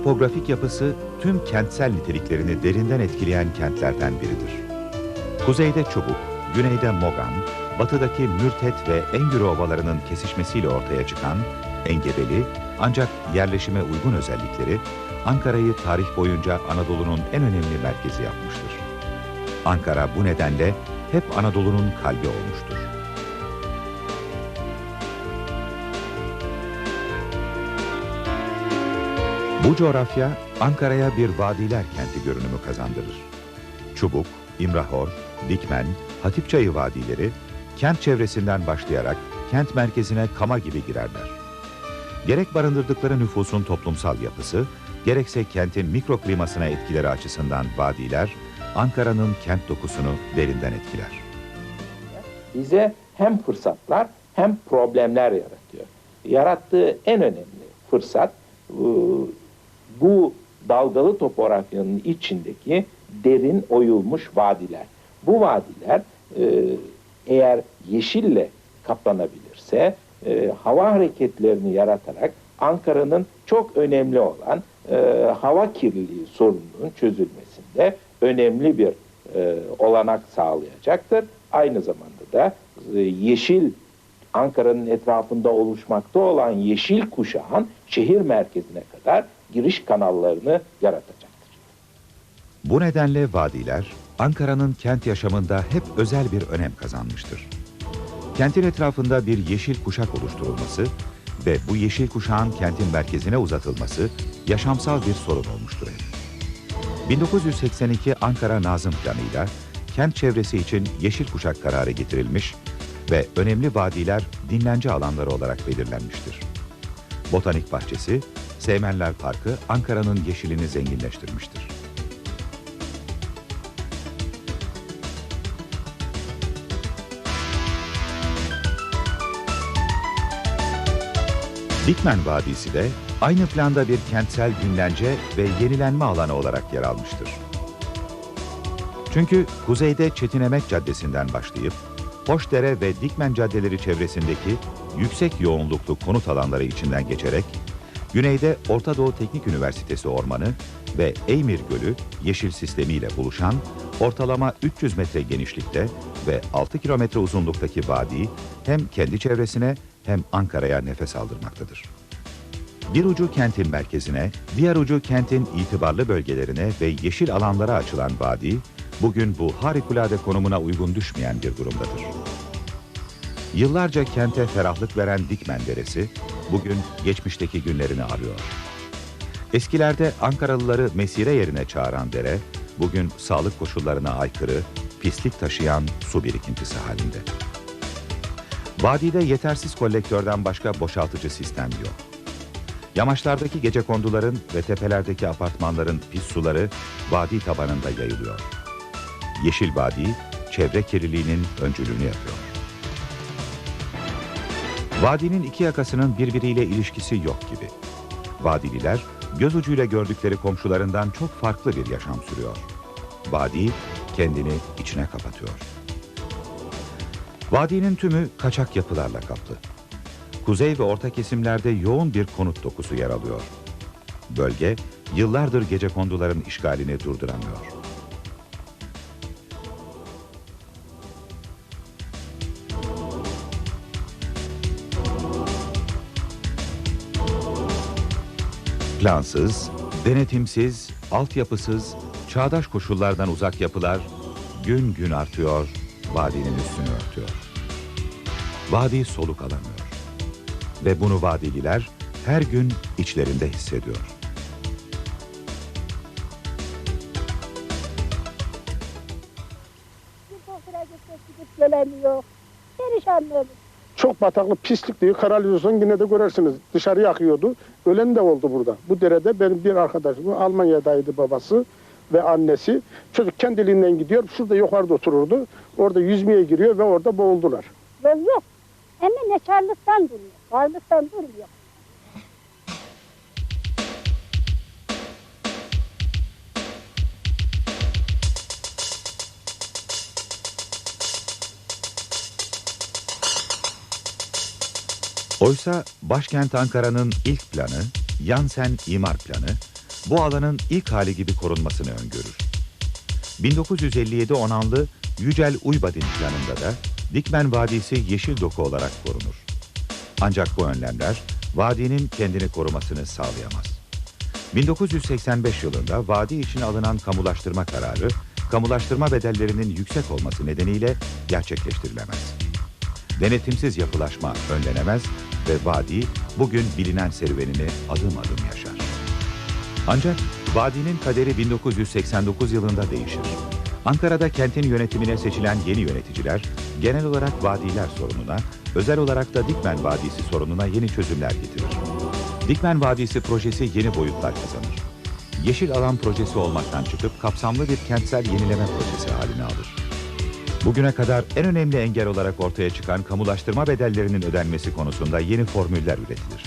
topografik yapısı tüm kentsel niteliklerini derinden etkileyen kentlerden biridir. Kuzeyde Çubuk, güneyde Mogan, batıdaki Mürtet ve Engürü ovalarının kesişmesiyle ortaya çıkan engebeli ancak yerleşime uygun özellikleri Ankara'yı tarih boyunca Anadolu'nun en önemli merkezi yapmıştır. Ankara bu nedenle hep Anadolu'nun kalbi olmuştur. Bu coğrafya Ankara'ya bir vadiler kenti görünümü kazandırır. Çubuk, İmrahor, Dikmen, Hatipçayı vadileri kent çevresinden başlayarak kent merkezine kama gibi girerler. Gerek barındırdıkları nüfusun toplumsal yapısı, gerekse kentin mikroklimasına etkileri açısından vadiler, Ankara'nın kent dokusunu derinden etkiler. bize hem fırsatlar hem problemler yaratıyor. Yarattığı en önemli fırsat bu dalgalı topografyanın içindeki derin oyulmuş vadiler. Bu vadiler e, eğer yeşille kaplanabilirse e, hava hareketlerini yaratarak Ankara'nın çok önemli olan e, hava kirliliği sorununun çözülmesinde önemli bir e, olanak sağlayacaktır. Aynı zamanda da e, yeşil Ankara'nın etrafında oluşmakta olan yeşil kuşağın şehir merkezine kadar giriş kanallarını yaratacaktır. Bu nedenle vadiler, Ankara'nın kent yaşamında hep özel bir önem kazanmıştır. Kentin etrafında bir yeşil kuşak oluşturulması ve bu yeşil kuşağın kentin merkezine uzatılması yaşamsal bir sorun olmuştur hep. 1982 Ankara Nazım Planı'yla kent çevresi için yeşil kuşak kararı getirilmiş ve önemli vadiler dinlence alanları olarak belirlenmiştir. Botanik Bahçesi, Seymenler Parkı Ankara'nın yeşilini zenginleştirmiştir. Dikmen Vadisi de aynı planda bir kentsel dinlence ve yenilenme alanı olarak yer almıştır. Çünkü kuzeyde Çetinemek Caddesi'nden başlayıp Hoşdere ve Dikmen caddeleri çevresindeki yüksek yoğunluklu konut alanları içinden geçerek güneyde Orta Doğu Teknik Üniversitesi ormanı ve Eymir Gölü yeşil sistemiyle buluşan ortalama 300 metre genişlikte ve 6 kilometre uzunluktaki vadi hem kendi çevresine hem Ankara'ya nefes aldırmaktadır. Bir ucu kentin merkezine, diğer ucu kentin itibarlı bölgelerine ve yeşil alanlara açılan vadi, bugün bu harikulade konumuna uygun düşmeyen bir durumdadır. Yıllarca kente ferahlık veren Dikmen Deresi, bugün geçmişteki günlerini arıyor. Eskilerde Ankaralıları mesire yerine çağıran dere, bugün sağlık koşullarına aykırı, pislik taşıyan su birikintisi halinde. Vadide yetersiz kolektörden başka boşaltıcı sistem yok. Yamaçlardaki gecekonduların ve tepelerdeki apartmanların pis suları vadi tabanında yayılıyor. Yeşil Vadi, çevre kirliliğinin öncülüğünü yapıyor. Vadinin iki yakasının birbiriyle ilişkisi yok gibi. Vadililer, göz ucuyla gördükleri komşularından çok farklı bir yaşam sürüyor. Vadi, kendini içine kapatıyor. Vadinin tümü kaçak yapılarla kaplı. Kuzey ve orta kesimlerde yoğun bir konut dokusu yer alıyor. Bölge, yıllardır gecekonduların işgalini durduramıyor. Plansız, denetimsiz, altyapısız, çağdaş koşullardan uzak yapılar gün gün artıyor, vadinin üstünü örtüyor. Vadi soluk alamıyor. Ve bunu vadililer her gün içlerinde hissediyor. Gidip gelemiyor. Perişanlığımız. Çok bataklı, pislik diyor. Kanalizasyon yine de görersiniz. Dışarıya akıyordu. Ölen de oldu burada. Bu derede benim bir arkadaşım Almanya'daydı babası ve annesi. Çocuk kendiliğinden gidiyor. Şurada yukarıda otururdu. Orada yüzmeye giriyor ve orada boğuldular. Yol yok. Hem de neçarlıktan duruyor. Varlıktan durmuyor. Oysa başkent Ankara'nın ilk planı, Yansen İmar Planı, bu alanın ilk hali gibi korunmasını öngörür. 1957 onanlı Yücel Uybadin planında da Dikmen Vadisi yeşil doku olarak korunur. Ancak bu önlemler vadinin kendini korumasını sağlayamaz. 1985 yılında vadi için alınan kamulaştırma kararı, kamulaştırma bedellerinin yüksek olması nedeniyle gerçekleştirilemez. Denetimsiz yapılaşma önlenemez ve vadi bugün bilinen serüvenini adım adım yaşar. Ancak vadinin kaderi 1989 yılında değişir. Ankara'da kentin yönetimine seçilen yeni yöneticiler genel olarak vadiler sorununa, özel olarak da Dikmen Vadisi sorununa yeni çözümler getirir. Dikmen Vadisi projesi yeni boyutlar kazanır. Yeşil alan projesi olmaktan çıkıp kapsamlı bir kentsel yenileme projesi haline alır. Bugüne kadar en önemli engel olarak ortaya çıkan kamulaştırma bedellerinin ödenmesi konusunda yeni formüller üretilir.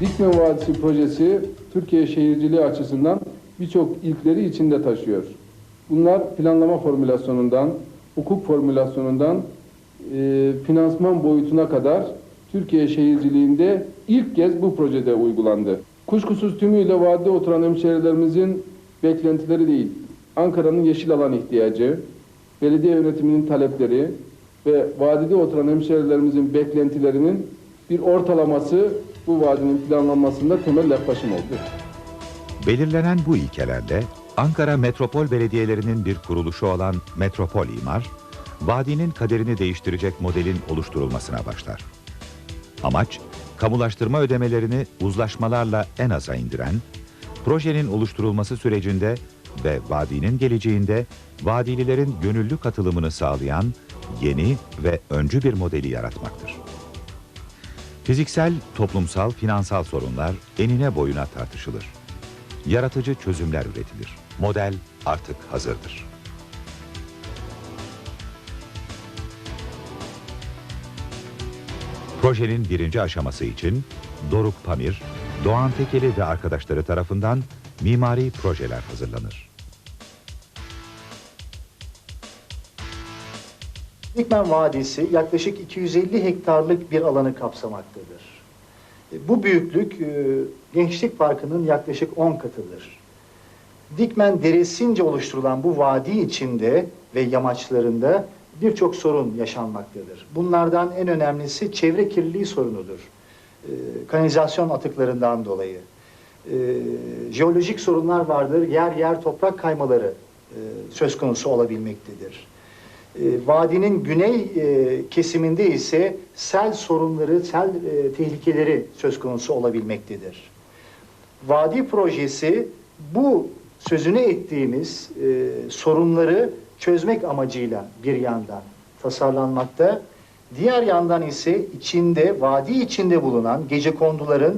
Dikmen Vadisi projesi Türkiye şehirciliği açısından birçok ilkleri içinde taşıyor. Bunlar planlama formülasyonundan, hukuk formülasyonundan, e, finansman boyutuna kadar Türkiye şehirciliğinde ilk kez bu projede uygulandı. Kuşkusuz tümüyle vadide oturan hemşehrilerimizin beklentileri değil, Ankara'nın yeşil alan ihtiyacı, belediye yönetiminin talepleri ve vadide oturan hemşehrilerimizin beklentilerinin bir ortalaması bu vadinin planlanmasında temel yaklaşım oldu. Belirlenen bu ilkelerle Ankara Metropol Belediyelerinin bir kuruluşu olan Metropol İmar, vadinin kaderini değiştirecek modelin oluşturulmasına başlar. Amaç, kamulaştırma ödemelerini uzlaşmalarla en aza indiren, projenin oluşturulması sürecinde ve vadinin geleceğinde vadililerin gönüllü katılımını sağlayan yeni ve öncü bir modeli yaratmaktır. Fiziksel, toplumsal, finansal sorunlar enine boyuna tartışılır. Yaratıcı çözümler üretilir. Model artık hazırdır. Projenin birinci aşaması için Doruk Pamir, Doğan Tekeli ve arkadaşları tarafından mimari projeler hazırlanır. Dikmen Vadisi yaklaşık 250 hektarlık bir alanı kapsamaktadır. E, Bu büyüklük e, Gençlik Parkı'nın yaklaşık 10 katıdır. Dikmen Deresi'nce oluşturulan bu vadi içinde ve yamaçlarında birçok sorun yaşanmaktadır. Bunlardan en önemlisi çevre kirliliği sorunudur. E, Kanalizasyon atıklarından dolayı. E, Jeolojik sorunlar vardır. Yer yer toprak kaymaları e, söz konusu olabilmektedir. E, vadinin güney e, kesiminde ise sel sorunları, sel e, tehlikeleri söz konusu olabilmektedir. Vadi projesi bu sözünü ettiğimiz e, sorunları çözmek amacıyla bir yandan tasarlanmakta. Diğer yandan ise içinde, vadi içinde bulunan gece konduların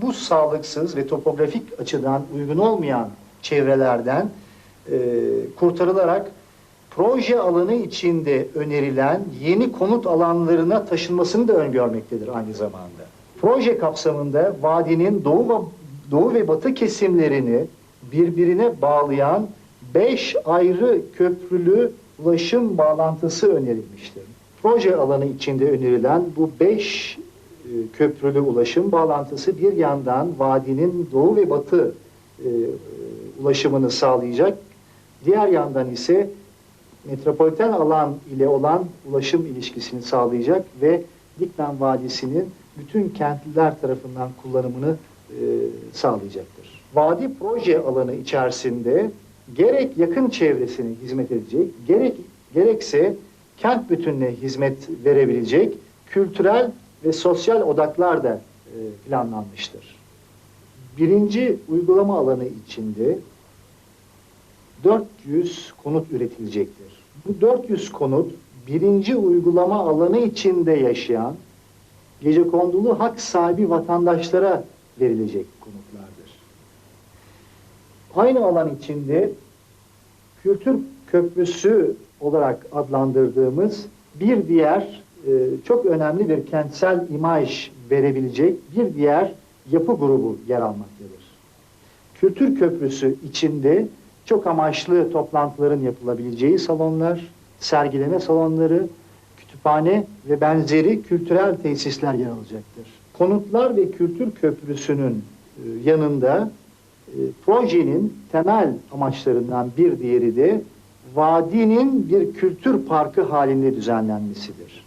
bu sağlıksız ve topografik açıdan uygun olmayan çevrelerden e, kurtarılarak proje alanı içinde önerilen yeni konut alanlarına taşınmasını da öngörmektedir aynı zamanda. Proje kapsamında vadinin doğu ve, doğu ve batı kesimlerini birbirine bağlayan beş ayrı köprülü ulaşım bağlantısı önerilmiştir. Proje alanı içinde önerilen bu beş e, köprülü ulaşım bağlantısı bir yandan vadinin doğu ve batı e, ulaşımını sağlayacak. Diğer yandan ise metropoliten alan ile olan ulaşım ilişkisini sağlayacak ve Dikmen Vadisi'nin bütün kentliler tarafından kullanımını e, sağlayacaktır. Vadi proje alanı içerisinde gerek yakın çevresine hizmet edecek, gerek gerekse kent bütününe hizmet verebilecek kültürel ve sosyal odaklar da e, planlanmıştır. Birinci uygulama alanı içinde 400 konut üretilecektir. Bu 400 konut birinci uygulama alanı içinde yaşayan gecekondulu hak sahibi vatandaşlara verilecek konutlardır. Aynı alan içinde kültür köprüsü olarak adlandırdığımız bir diğer e, çok önemli bir kentsel imaj verebilecek bir diğer yapı grubu yer almaktadır. Kültür köprüsü içinde çok amaçlı toplantıların yapılabileceği salonlar, sergileme salonları, kütüphane ve benzeri kültürel tesisler yer alacaktır. Konutlar ve kültür köprüsünün e, yanında e, projenin temel amaçlarından bir diğeri de vadinin bir kültür parkı halinde düzenlenmesidir.